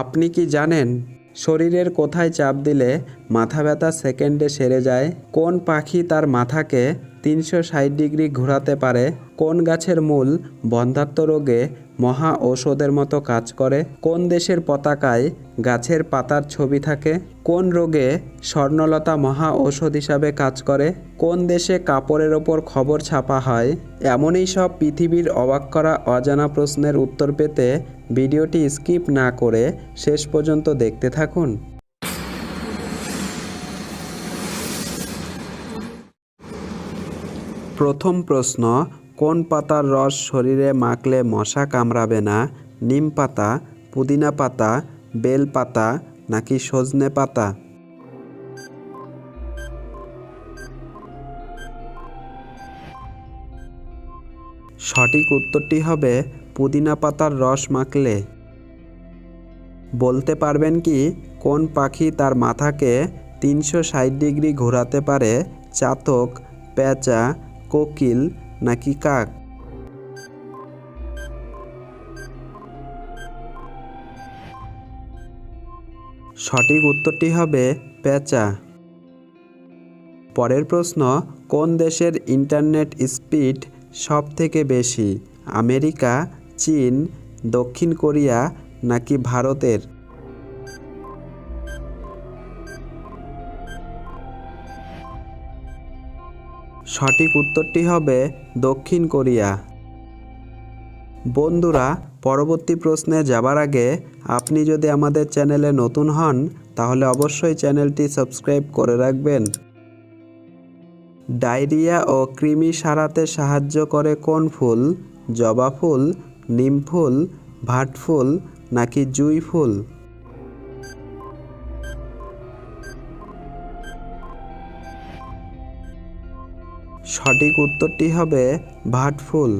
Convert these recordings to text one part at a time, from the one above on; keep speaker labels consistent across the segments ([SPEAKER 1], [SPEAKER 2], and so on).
[SPEAKER 1] আপনি কি জানেন শরীরের কোথায় চাপ দিলে মাথা ব্যথা সেকেন্ডে সেরে যায়? কোন পাখি তার মাথাকে তিনশো ষাট ডিগ্রি ঘোরাতে পারে? কোন গাছের মূল বন্ধাত্ম রোগে মহা ঔষধের মতো কাজ করে। কোন দেশের পতাকায় গাছের পাতার ছবি থাকে? কোন রোগে স্বর্ণলতা মহা ঔষধ হিসাবে কাজ করে? কোন দেশে কাপড়ের ওপর খবর ছাপা হয়? এমনই সব পৃথিবীর অবাক করা অজানা প্রশ্নের উত্তর পেতে ভিডিওটি স্কিপ না করে শেষ পর্যন্ত দেখতে থাকুন। প্রথম প্রশ্ন কোন পাতার রস শরীরে মাখলে মশা কামড়াবে না? নিম পাতা, পুদিনা পাতা, বেল পাতা নাকি সজনে পাতা? সঠিক উত্তরটি হবে পুদিনা পাতার রস মাখলে। বলতে পারবেন কি, কোন পাখি তার মাথাকে তিনশো ষাট ডিগ্রি ঘোরাতে পারে? চাতক, পেঁচা, কোকিল নাকি কাক? সঠিক উত্তরটি হবে পেঁচা। পরের প্রশ্ন, কোন দেশের ইন্টারনেট স্পিড সব থেকে বেশি? আমেরিকা, চীন, দক্ষিণ কোরিয়া নাকি ভারতের? সঠিক উত্তরটি হবে দক্ষিণ কোরিয়া। বন্ধুরা, পরবর্তী প্রশ্নে যাবার আগে আপনি যদি আমাদের চ্যানেলে নতুন হন, তাহলে অবশ্যই চ্যানেলটি সাবস্ক্রাইব করে রাখবেন। ডায়রিয়া ও কৃমি সারাতে সাহায্য করে কোন ফুল? জবা ফুল, নিম ফুল, ভাট ফুল নাকি জুই ফুল? সঠিক উত্তরটি হবে ভাটফুল।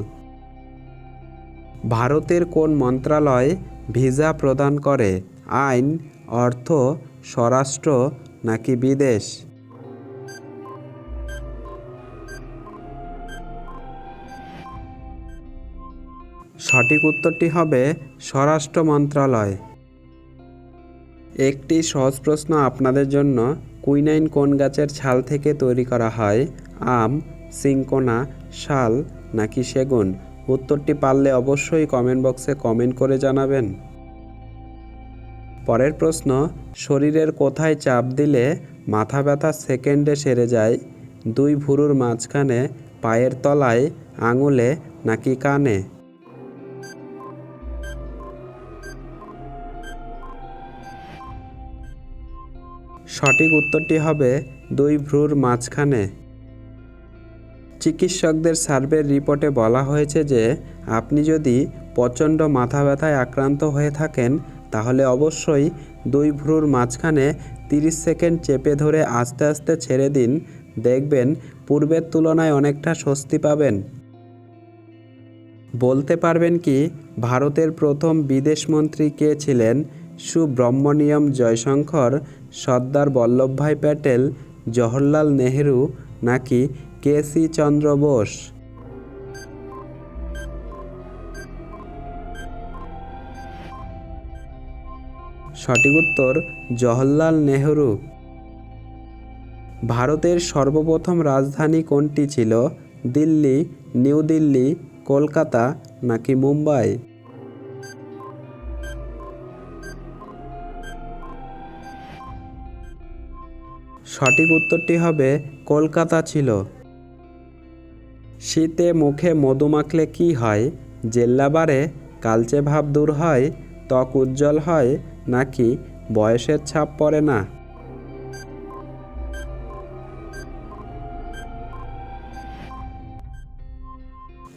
[SPEAKER 1] ভারতের কোন মন্ত্রণালয় ভিসা প্রদান করে? আইন, অর্থ, স্বরাষ্ট্র নাকি বিদেশ? সঠিক উত্তরটি হবে স্বরাষ্ট্র মন্ত্রণালয় একটি সহজ প্রশ্ন আপনাদের জন্য। কুইনাইন কোন গাছের ছাল থেকে তৈরি করা হয়? আম সিংকোনা, শাল নাকি সেগুন? উত্তরটি পারলে অবশ্যই কমেন্ট বক্সে কমেন্ট করে জানাবেন। পরের প্রশ্ন, শরীরের কোথায় চাপ দিলে মাথা ব্যথা সেকেন্ডে সেরে যায়? দুই ভুরুর মাঝখানে, পায়ের তলায়, আঙুলে নাকি কানে? সঠিক উত্তরটি হবে দুই ভ্রুর মাঝখানে। চিকিৎসকদের সার্ভের রিপোর্টে বলা হয়েছে যে, আপনি যদি প্রচণ্ড মাথা ব্যথায় আক্রান্ত হয়ে থাকেন, তাহলে অবশ্যই দুই ভ্রুর মাঝখানে 30 সেকেন্ড চেপে ধরে আস্তে আস্তে ছেড়ে দিন। দেখবেন পূর্বের তুলনায় অনেকটা স্বস্তি পাবেন। বলতে পারবেন কি, ভারতের প্রথম বিদেশমন্ত্রী কে ছিলেন? সুব্রহ্মণ্যম জয়শঙ্কর, সর্দার বল্লভভাই প্যাটেল, জওহরলাল নেহেরু নাকি কে সি চন্দ্র বোস? সঠিক উত্তর, জওহরলাল নেহেরু। ভারতের সর্বপ্রথম রাজধানী কোনটি ছিল? দিল্লি, নিউ দিল্লি, কলকাতা নাকি মুম্বাই? সঠিক উত্তরটি হবে, কলকাতা ছিল। শীতে মুখে মধু মাখলে কি হয়? জেল্লা বাড়ে কালচে ভাব দূর হয়, ত্বক উজ্জ্বল হয়, নাকি বয়সের ছাপ পড়ে না?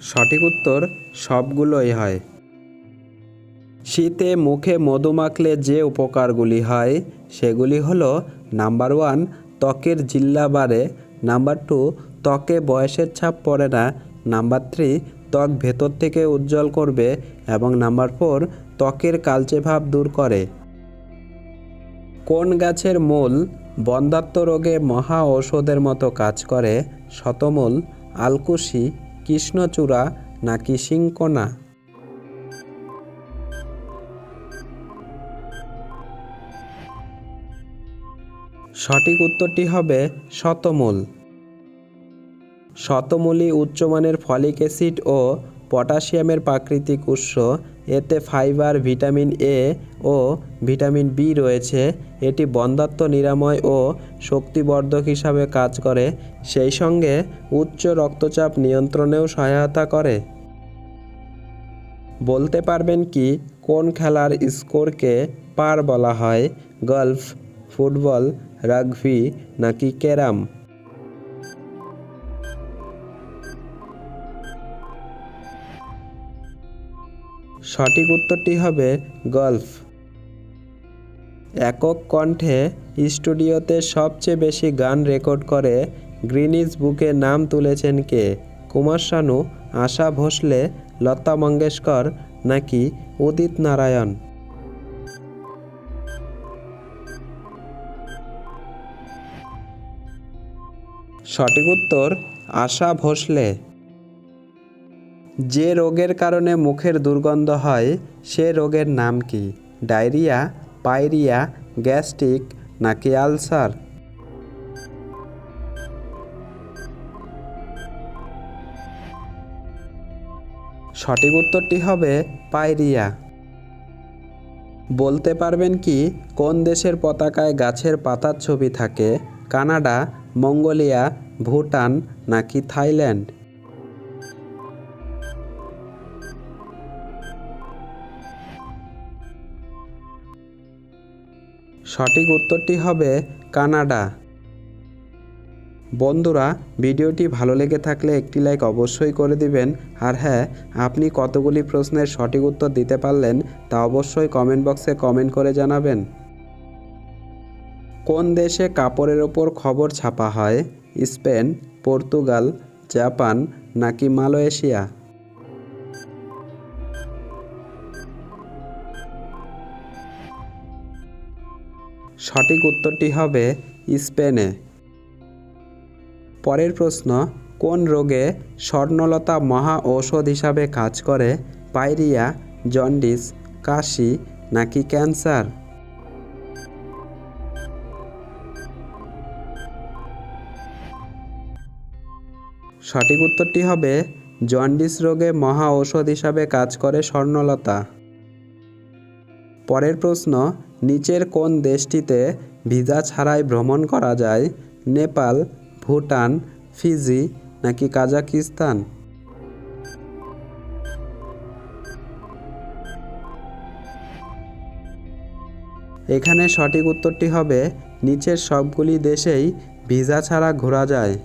[SPEAKER 1] সঠিক উত্তর সবগুলোই হয়। শীতে মুখে মধু মাখলে যে উপকারগুলি হয়, সেগুলি হলো, নাম্বার ওয়ান, ত্বকের জিল্লা বাড়ে নাম্বার টু ত্বকে বয়সের ছাপ পড়ে না। নাম্বার থ্রি, ত্বক ভেতর থেকে উজ্জ্বল করবে এবং নাম্বার ফোর, ত্বকের কালচে ভাব দূর করে। কোন গাছের মূল বন্ধাত্ম রোগে মহা ঔষধের মতো কাজ করে? শতমূল, আলকুশি, কৃষ্ণচূড়া নাকি সিংকোনা সঠিক উত্তরটি হবে শতমূল। শতমূলী উচ্চমানের ফলিক অ্যাসিড ও পটাশিয়ামের প্রাকৃতিক উৎস। এতে ফাইবার, ভিটামিন এ ও ভিটামিন বি রয়েছে। এটি বন্ধ্যাত্ব নিরাময় ও শক্তিবর্ধক হিসাবে কাজ করে। সেই সঙ্গে উচ্চ রক্তচাপ নিয়ন্ত্রণেও সহায়তা করে। বলতে পারবেন কি, কোন খেলার স্কোরকে পার বলা হয়? গলফ, ফুটবল, রাগবি নাকি ক্যারাম? সঠিক উত্তরটি হবে গলফ। একক কণ্ঠে স্টুডিওতে সবচেয়ে বেশি গান রেকর্ড করে গ্রিনিজ বুকে নাম তুলেছেন কে? কুমার শানু, আশা ভোসলে, লতা মঙ্গেশকর নাকি উদিত নারায়ণ? সঠিক উত্তর, আশা ভোসলে। যে রোগের কারণে মুখের দুর্গন্ধ হয়, সে রোগের নাম কি? ডায়রিয়া পাইরিয়া গ্যাস্ট্রিক নাকি আলসার? সঠিক উত্তরটি হবে পাইরিয়া বলতে পারবেন কি, কোন দেশের পতাকায় গাছের পাতার ছবি থাকে? কানাডা, মঙ্গোলিয়া, ভুটান নাকি থাইল্যান্ড? সঠিক উত্তরটি হবে কানাডা। বন্ধুরা, ভিডিওটি ভালো লেগে থাকলে একটি লাইক অবশ্যই করে দিবেন। আর হ্যাঁ আপনি কতগুলি প্রশ্নের সঠিক উত্তর দিতে পারলেন তা অবশ্যই কমেন্ট বক্সে কমেন্ট করে জানাবেন। কোন দেশে কাপড়ের ওপর খবর ছাপা হয়? স্পেন, পর্তুগাল, জাপান নাকি মালয়েশিয়া? সঠিক উত্তরটি হবে স্পেনে। পরের প্রশ্ন, কোন রোগে স্বর্ণলতা মহা ঔষধ হিসাবে কাজ করে পাইরিয়া জন্ডিস, কাশি নাকি ক্যান্সার? সঠিক উত্তরটি হবে জন্ডিস রোগে মহা ঔষধ হিসাবে কাজ করে স্বর্ণলতা। পরের প্রশ্ন নিচের কোন দেশটিতে ভিসা ছাড়াই ভ্রমণ করা যায়? নেপাল, ভুটান, ফিজি নাকি কাজাকিস্তান? এখানে সঠিক উত্তরটি হবে, নিচের সবগুলি দেশেই ভিসা ছাড়া ঘোরা যায়।